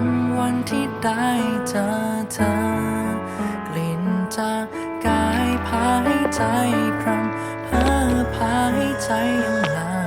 วันวันที่ได้เจอเธอกลิ่นจากกายพายใจครั้งเพ้อพายใจยังลา